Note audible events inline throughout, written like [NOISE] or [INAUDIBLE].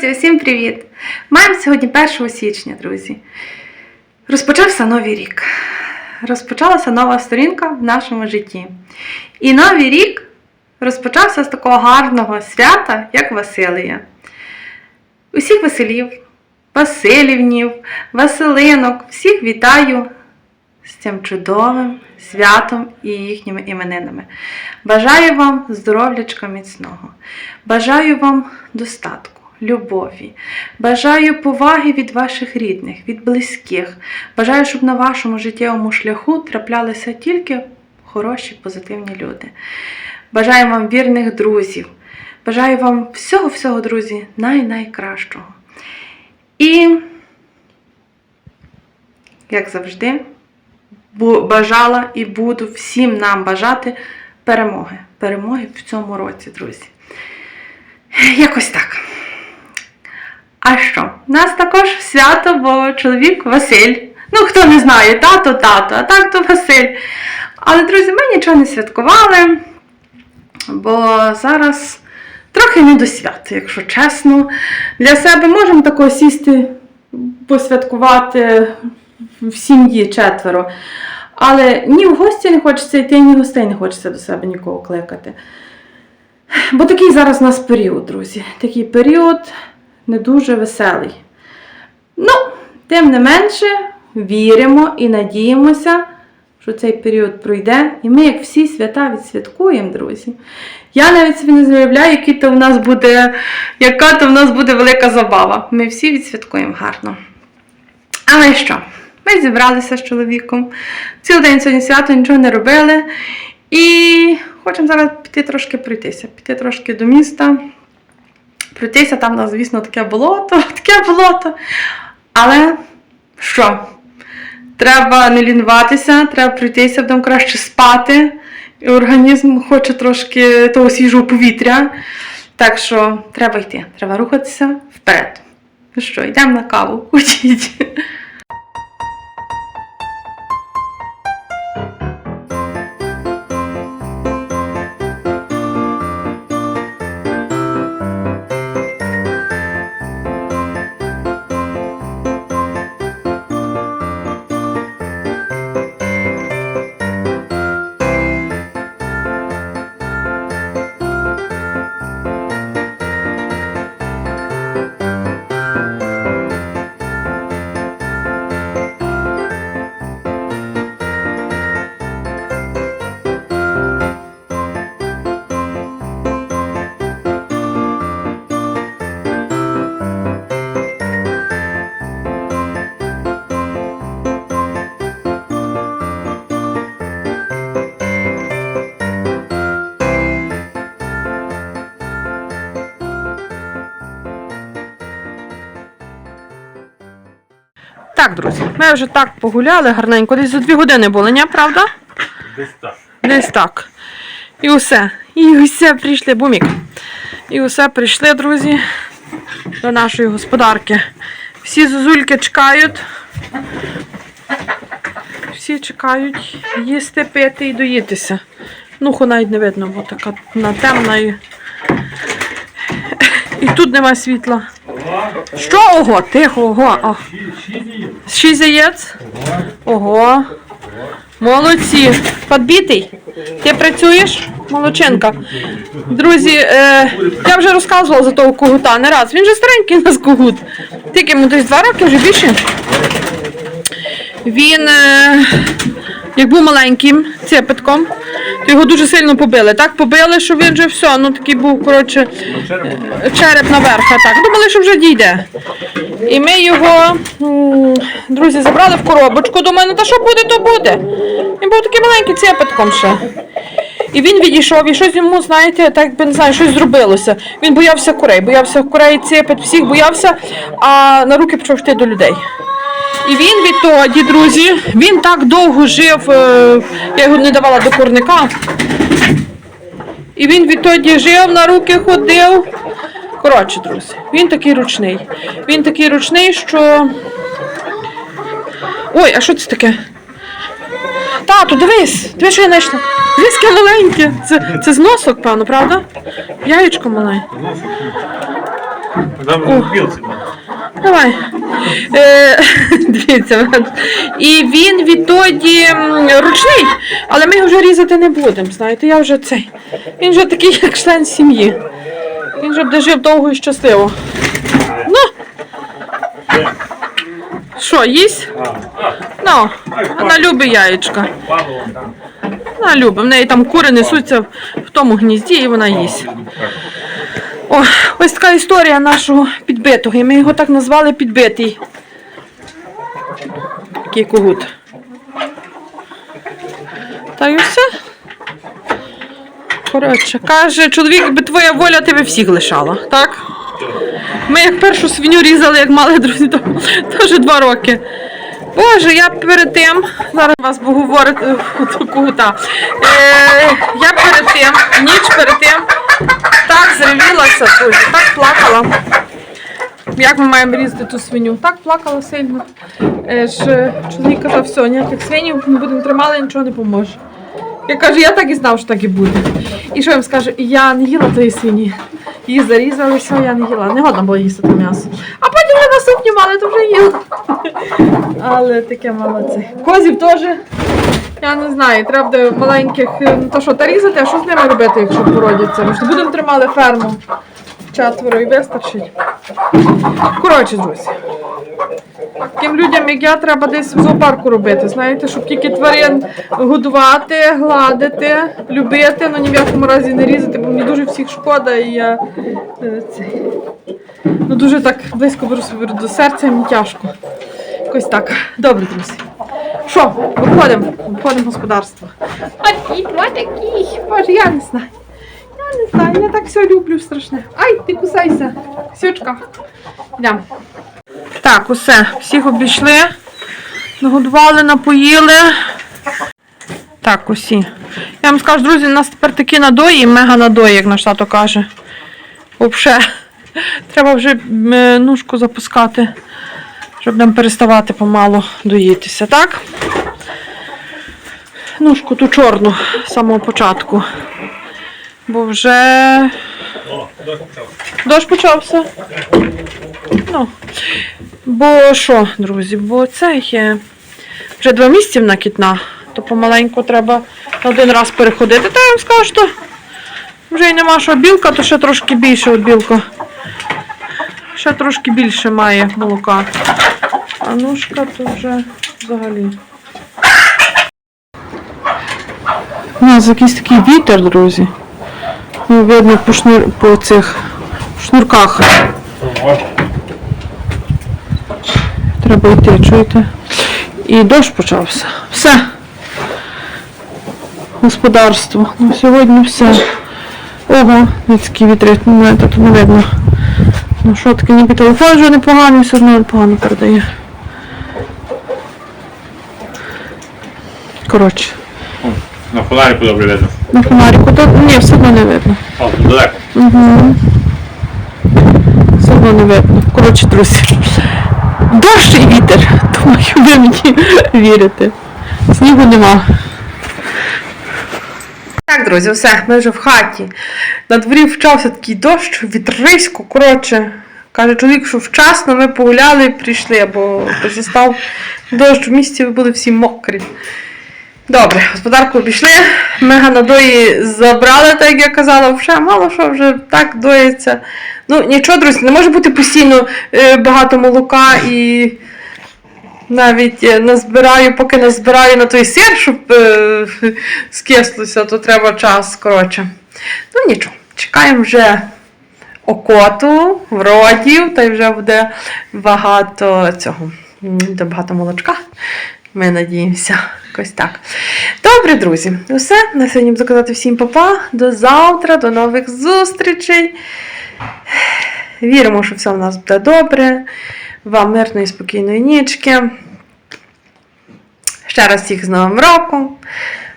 Друзі, усім привіт! Маємо сьогодні 1 січня, друзі. Розпочався новий рік. Розпочалася нова сторінка в нашому житті. І новий рік розпочався з такого гарного свята, як Василія. Усіх Василів, Василівнів, Василинок, всіх вітаю з цим чудовим святом і їхніми іменинами. Бажаю вам здоров'ячка міцного. Бажаю вам достатку, любові. Бажаю поваги від ваших рідних, від близьких. Бажаю, щоб на вашому життєвому шляху траплялися тільки хороші, позитивні люди. Бажаю вам вірних друзів. Бажаю вам всього-всього, друзі, най-найкращого. І, як завжди, бажала і буду всім нам бажати перемоги. Перемоги в цьому році, друзі. Якось так. А що? У нас також свято, бо чоловік Василь. Ну, хто не знає, тато, тато, а так то Василь. Але, друзі, ми нічого не святкували, бо зараз трохи не до свят, якщо чесно. Для себе можемо тако сісти, посвяткувати в сім'ї четверо. Але ні в гості не хочеться йти, ні гостей не хочеться до себе нікого кликати. Бо такий зараз у нас період, друзі. Такий період не дуже веселий. Ну, тим не менше, віримо і надіємося, що цей період пройде, і ми, як всі свята, відсвяткуємо, друзі. Я навіть собі не заявляю, який то в нас буде, яка то в нас буде велика забава. Ми всі відсвяткуємо гарно. Але що? Ми зібралися з чоловіком. Цілий день сьогодні свято нічого не робили. І хочемо зараз піти трошки пройтися, піти трошки до міста. Пройтися, там у звісно, таке болото, [LAUGHS] таке болото. Але що? Треба не лінуватися, треба пройтися, будемо краще спати. І організм хоче трошки того свіжого повітря. Так що треба йти, треба рухатися вперед. Ну що, йдемо на каву, [LAUGHS] ходіть. Так, друзі, ми вже так погуляли гарненько. Десь за дві години були, ні, правда? Десь так. Десь так. І усе. І усе прийшли, бумік. І усе прийшли, друзі, до нашої господарки. Всі зозульки чекають. Всі чекають їсти, пити і доїтися. Ну, хо навіть не видно, бо така темна і. І тут нема світла. Що ого? Тихо, ого. О. Шість яєць? Ого. Молодці. Подбитий? Ти працюєш? Молодчинка. Друзі, е, я вже розказувала за того когута не раз. Він же старенький у нас когут. Тільки йому десь два роки, вже більше. Він, е, як був маленьким цепитком, то його дуже сильно побили. Так побили, що він вже все, ну такий був, коротше, череп наверх. Так, думали, що вже дійде. І ми його, друзі, забрали в коробочку. Думаю, ну та що буде, то буде. Він був таким маленьким цепитком ще. І він відійшов, і щось йому, знаєте, так би не знаю, щось зробилося. Він боявся курей, боявся курей, цепить, всіх боявся, а на руки почав йти до людей. І він відтоді, друзі, він так довго жив, е, я його не давала до курника. І він відтоді жив, на руки ходив. Коротше, друзі, він такий ручний. Він такий ручний, що. Ой, а що це таке? Тату, дивись, дивись, що я знайшла. Дивись, маленьке. Це, це з носок, певно, правда? Яєчко маленьке. Давай. Е, [LAUGHS] дивіться. І він відтоді ручний, але ми його вже різати не будемо. Знаєте, я вже цей. Він вже такий, як член сім'ї. Він вже буде жив довго і щасливо. Ну. Що, їсть? Ну, вона любить яєчка. Вона любить. В неї там кури несуться в тому гнізді і вона їсть. О, ось така історія нашого підбитого. І ми його так назвали підбитий. Такий когут. Та й все. Коротше, каже, чоловік би твоя воля тебе всіх лишала, так? Ми як першу свиню різали, як мали друзі, то теж два роки. Боже, я перед тим, зараз вас е, кута. Е, я перед тим, ніч перед тим, так зревілася, друзі, так плакала. Як ми маємо різати ту свиню? Так плакала сильно. Е, ж, чоловік казав, все, ніяких свинів не будемо тримали, нічого не поможе. Я кажу, я так і знав, що так і буде. І що я їм скажу, я не їла тої свині. Її зарізали, все, я не їла. Не годна було їсти те м'ясо. А потім вже на сукні мали, то вже їла. Але таке молодці. Козів теж. Я не знаю, треба буде маленьких, ну то що, та різати, а що з ними робити, якщо породяться? Ми ж будемо тримали ферму. Четверо і вистачить. Коротше, друзі. Таким людям, як я, треба десь в зоопарку робити. Знаєте, щоб тільки тварин годувати, гладити, любити, але ні в якому разі не різати, бо мені дуже всіх шкода і я е, цей, ну, дуже так близько беру собі до серця, мені тяжко. Якось так. Добре, друзі. Що, виходимо, виходимо в господарство. Ті, такий, боже, я не знаю. Я не знаю, я так все люблю страшне. Ай, ти кусайся, сючка. Йдемо. Так, усе, всіх обійшли, нагодували, напоїли. Так, усі. Я вам скажу, друзі, у нас тепер такі надої, мега надої, як наш тато каже. Взагалі, треба вже е, ножку запускати, щоб нам переставати помалу доїтися, так? Ножку ту чорну з самого початку. Бо вже О, дощ почав. Дощ почався. Ну. Бо що, друзі, бо це є вже два місяці на кітна, то помаленьку треба один раз переходити. Та я вам скажу, що вже й нема що білка, то ще трошки більше от білка. Ще трошки більше має молока. А ножка то вже взагалі. У нас якийсь такий вітер, друзі. Ну, видно по, шнур... по цих шнурках. Треба йти, чуєте? І дощ почався. Все. Господарство. На сьогодні все. Ого, людські вітри, ну, знаєте, тут не видно. Ну що таке, ніби телефон вже непоганий, все одно погано передає. Коротше, На фонаріку добре видно. на фонаріку, то ні, все одно не видно. О, далеко. Угу. Все одно не видно. Коротше, друзі. Дощ і вітер. Думаю, ви мені вірите. Снігу нема. Так, друзі, все, ми вже в хаті. На дворі вчався такий дощ, вітрисько, коротше. Каже чоловік, що вчасно ми погуляли і прийшли, бо застав дощ в місті, ви були всі мокрі. Добре, господарку обійшли, мега надої забрали, так як я казала, вже мало що вже так доїться. Ну нічого, друзі, не може бути постійно е, багато молока і навіть е, назбираю, поки назбираю на той сир, щоб е, скислося, то треба час, коротше. Ну нічого, чекаємо вже окоту, вродів, та й вже буде багато цього, буде багато молочка. Ми надіємося, якось так. Добре, друзі, все. На сьогодні буду казати всім папа. До завтра, до нових зустрічей. Віримо, що все в нас буде добре. Вам мирної, спокійної нічки. Ще раз всіх з Новим роком.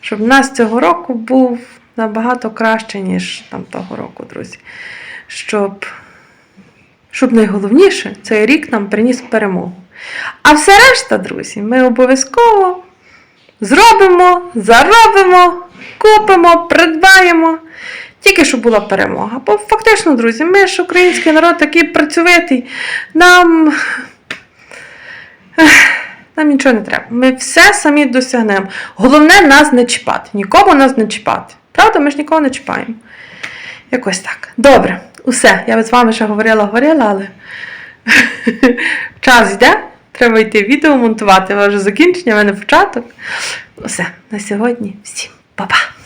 Щоб у нас цього року був набагато краще, ніж там того року, друзі. Щоб, щоб найголовніше, цей рік нам приніс перемогу. А все решта, друзі, ми обов'язково зробимо, заробимо, купимо, придбаємо. Тільки щоб була перемога. Бо фактично, друзі, ми ж український народ такий працьовитий. Нам. Нам нічого не треба. Ми все самі досягнемо. Головне нас не чіпати. Нікому нас не чіпати. Правда, ми ж нікого не чіпаємо. Якось так. Добре, усе. Я з вами ще говорила, говорила, але [LAUGHS] час йде. Треба йти відео монтувати. Вже закінчення, в мене початок. Усе. На сьогодні всім па-па.